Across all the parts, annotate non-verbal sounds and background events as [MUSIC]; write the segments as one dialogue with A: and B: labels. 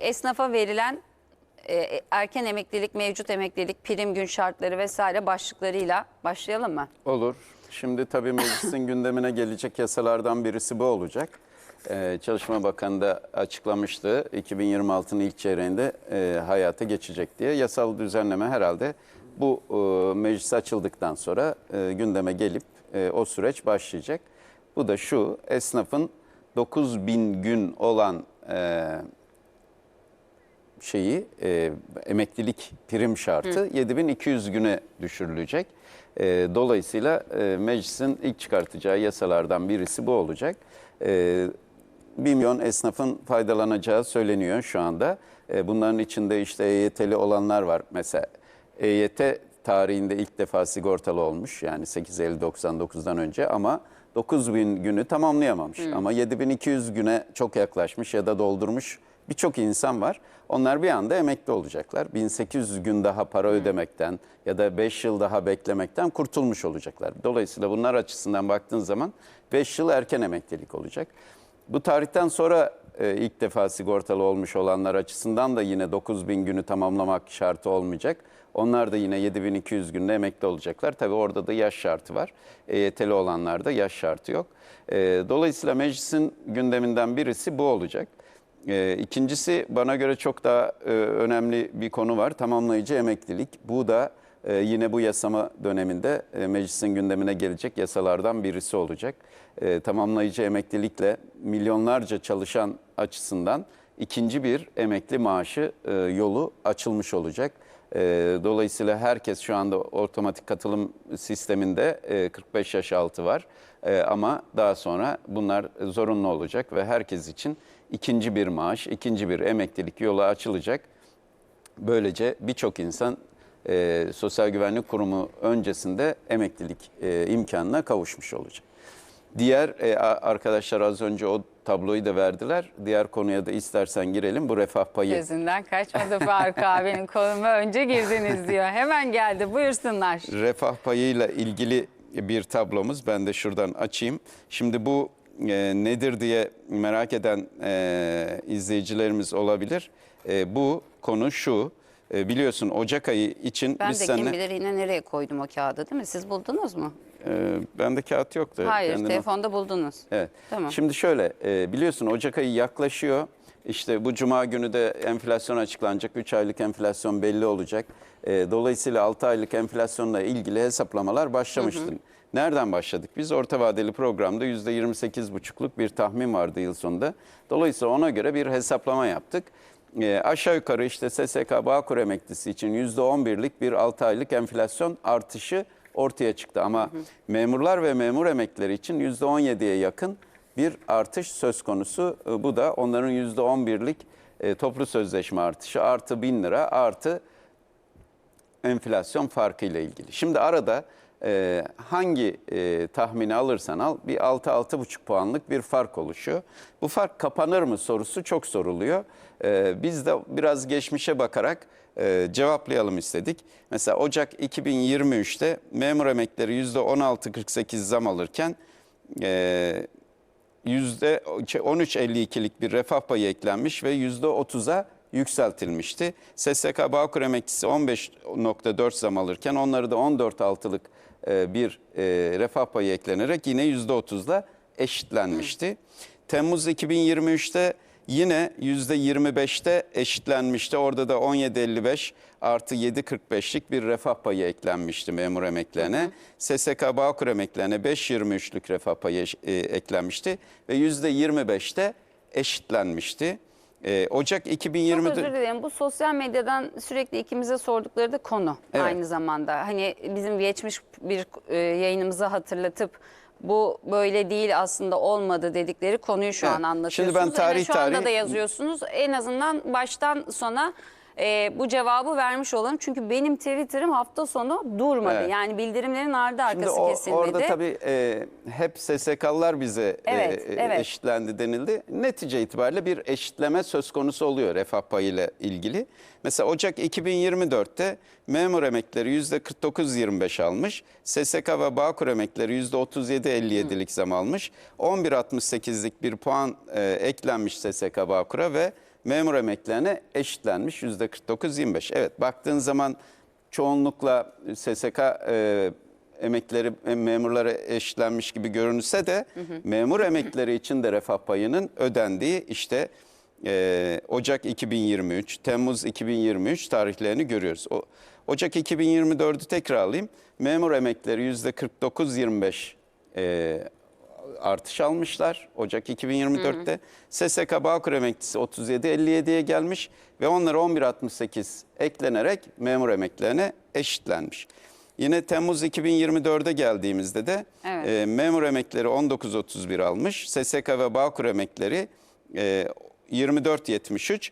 A: Esnafa verilen e, erken emeklilik, mevcut emeklilik, prim gün şartları vesaire başlıklarıyla başlayalım mı?
B: Olur. Şimdi tabii meclisin [LAUGHS] gündemine gelecek yasalardan birisi bu olacak. Ee, Çalışma Bakanı da açıklamıştı 2026'nın ilk çeyreğinde e, hayata geçecek diye. Yasal düzenleme herhalde bu e, meclis açıldıktan sonra e, gündeme gelip e, o süreç başlayacak. Bu da şu esnafın 9000 gün olan e, şeyi e, emeklilik prim şartı 7200 güne düşürülecek. E, dolayısıyla e, meclisin ilk çıkartacağı yasalardan birisi bu olacak. E, 1 milyon esnafın faydalanacağı söyleniyor şu anda. E, bunların içinde işte EYT'li olanlar var. Mesela EYT tarihinde ilk defa sigortalı olmuş yani 8 Eylül 99'dan önce ama 9000 günü tamamlayamamış. Ama 7200 güne çok yaklaşmış ya da doldurmuş birçok insan var. Onlar bir anda emekli olacaklar. 1800 gün daha para ödemekten ya da 5 yıl daha beklemekten kurtulmuş olacaklar. Dolayısıyla bunlar açısından baktığın zaman 5 yıl erken emeklilik olacak. Bu tarihten sonra e, ilk defa sigortalı olmuş olanlar açısından da yine 9000 günü tamamlamak şartı olmayacak. Onlar da yine 7200 günde emekli olacaklar. Tabii orada da yaş şartı var. EYT'li olanlarda yaş şartı yok. E, dolayısıyla meclisin gündeminden birisi bu olacak. E, ikincisi bana göre çok daha e, önemli bir konu var. Tamamlayıcı emeklilik. Bu da e, yine bu yasama döneminde e, meclisin gündemine gelecek yasalardan birisi olacak. E, tamamlayıcı emeklilikle milyonlarca çalışan açısından ikinci bir emekli maaşı e, yolu açılmış olacak. E, dolayısıyla herkes şu anda otomatik katılım sisteminde e, 45 yaş altı var. E, ama daha sonra bunlar zorunlu olacak ve herkes için ikinci bir maaş, ikinci bir emeklilik yolu açılacak. Böylece birçok insan e, Sosyal Güvenlik Kurumu öncesinde emeklilik e, imkanına kavuşmuş olacak. Diğer e, arkadaşlar az önce o tabloyu da verdiler. Diğer konuya da istersen girelim. Bu refah payı.
A: Gözünden kaçmadı Faruk abinin konuma önce girdiniz diyor. Hemen geldi buyursunlar.
B: Refah payıyla ilgili bir tablomuz. Ben de şuradan açayım. Şimdi bu e, nedir diye merak eden e, izleyicilerimiz olabilir. E, bu konu şu. E, biliyorsun Ocak ayı için
A: Ben
B: biz
A: de kim
B: seninle...
A: bilir yine nereye koydum o kağıdı değil mi? Siz buldunuz mu?
B: E, bende kağıt yoktu.
A: Hayır
B: Kendine-
A: telefonda buldunuz.
B: Evet.
A: Tamam.
B: Şimdi şöyle e, biliyorsun Ocak ayı yaklaşıyor. İşte bu cuma günü de enflasyon açıklanacak. 3 aylık enflasyon belli olacak. E, dolayısıyla 6 aylık enflasyonla ilgili hesaplamalar başlamıştı. Nereden başladık? Biz orta vadeli programda %28,5'luk bir tahmin vardı yıl sonunda. Dolayısıyla ona göre bir hesaplama yaptık. E, aşağı yukarı işte SSK Bağkur emeklisi için %11'lik bir 6 aylık enflasyon artışı ortaya çıktı. Ama memurlar ve memur emeklileri için %17'ye yakın bir artış söz konusu. E, Bu da onların %11'lik e, toplu sözleşme artışı artı 1000 lira artı enflasyon farkı ile ilgili. Şimdi arada e, hangi e, tahmini alırsan al bir 6-6,5 puanlık bir fark oluşuyor. Bu fark kapanır mı sorusu çok soruluyor. E, biz de biraz geçmişe bakarak e, cevaplayalım istedik. Mesela Ocak 2023'te memur emekleri %16,48 zam alırken e, yüzde şey, 13.52'lik bir refah payı eklenmiş ve yüzde 30'a yükseltilmişti. SSK Bağkur emeklisi 15.4 zam alırken onları da 14.6'lık e, bir e, refah payı eklenerek yine yüzde 30'la eşitlenmişti. Temmuz 2023'te yine yüzde 25'te eşitlenmişti. Orada da 17.55 artı 7.45'lik bir refah payı eklenmişti memur emeklerine. SSK Bağkur emeklerine 5.23'lük refah payı e, eklenmişti ve yüzde 25'te eşitlenmişti. E, Ocak
A: Çok
B: 2020'de...
A: özür dilerim. Bu sosyal medyadan sürekli ikimize sordukları da konu
B: Evet.
A: aynı zamanda. Hani bizim geçmiş bir e, yayınımızı hatırlatıp bu böyle değil aslında olmadı dedikleri konuyu şu
B: Evet.
A: an anlatıyorsunuz.
B: Şimdi ben tarih
A: Evet, şu anda
B: tarih-
A: da yazıyorsunuz. En azından baştan sona e, bu cevabı vermiş olalım. Çünkü benim Twitter'ım hafta sonu durmadı.
B: Evet.
A: Yani bildirimlerin ardı
B: Şimdi
A: arkası
B: o-
A: kesilmedi.
B: orada tabii e, hep SSK'lılar bize e,
A: Evet,
B: e,
A: evet.
B: eşitlendi denildi. Netice itibariyle bir eşitleme söz konusu oluyor refah payıyla ilgili. Mesela Ocak 2024'te memur emekleri %49.25 almış. SSK ve Bağkur emekleri %37.57'lik zam almış. 11.68'lik bir puan e, eklenmiş SSK Bağkur'a ve memur emeklilerine eşitlenmiş %49-25. Evet baktığın zaman çoğunlukla SSK e, emeklileri e, memurlara eşitlenmiş gibi görünse de memur emeklileri için de refah payının ödendiği işte e, Ocak 2023, Temmuz 2023 tarihlerini görüyoruz. O, Ocak 2024'ü tekrar alayım. Memur emeklileri %49-25 e, artış almışlar Ocak 2024'te. SSK Bağkur emeklisi 37.57'ye gelmiş ve onlara 11.68 eklenerek memur emeklilerine eşitlenmiş. Yine Temmuz 2024'e geldiğimizde de
A: Evet.
B: e, memur emeklileri 19.31 almış. SSK ve Bağkur emeklileri e, 24.73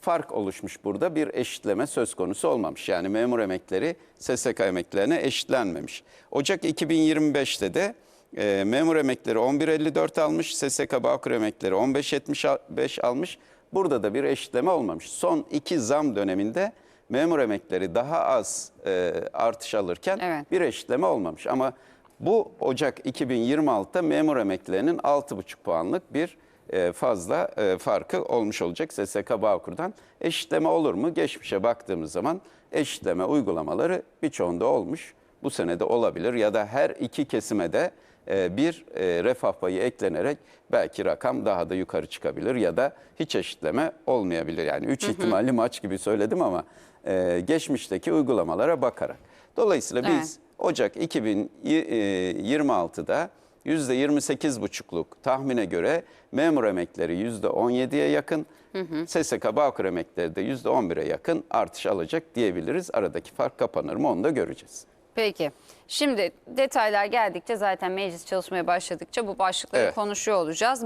B: fark oluşmuş burada. Bir eşitleme söz konusu olmamış. Yani memur emekleri SSK emeklilerine eşitlenmemiş. Ocak 2025'te de e, memur emekleri 11.54 almış, SSK Bağkur emekleri 15.75 almış. Burada da bir eşitleme olmamış. Son iki zam döneminde memur emekleri daha az e, artış alırken
A: Evet.
B: bir eşitleme olmamış. Ama bu Ocak 2026'da memur emeklilerinin 6,5 puanlık bir e, fazla e, farkı olmuş olacak SSK Bağkur'dan. Eşitleme olur mu? Geçmişe baktığımız zaman eşitleme uygulamaları birçoğunda olmuş. Bu sene de olabilir ya da her iki kesime de e, bir e, refah payı eklenerek belki rakam daha da yukarı çıkabilir ya da hiç eşitleme olmayabilir. Yani üç ihtimalli maç gibi söyledim ama e, geçmişteki uygulamalara bakarak. Dolayısıyla
A: Evet.
B: biz Ocak 2026'da %28,5'luk tahmine göre memur emekleri %17'ye yakın, SSK Bağkur emekleri de %11'e yakın artış alacak diyebiliriz. Aradaki fark kapanır mı onu da göreceğiz.
A: Peki. Şimdi detaylar geldikçe zaten meclis çalışmaya başladıkça bu başlıkları
B: Evet.
A: konuşuyor olacağız.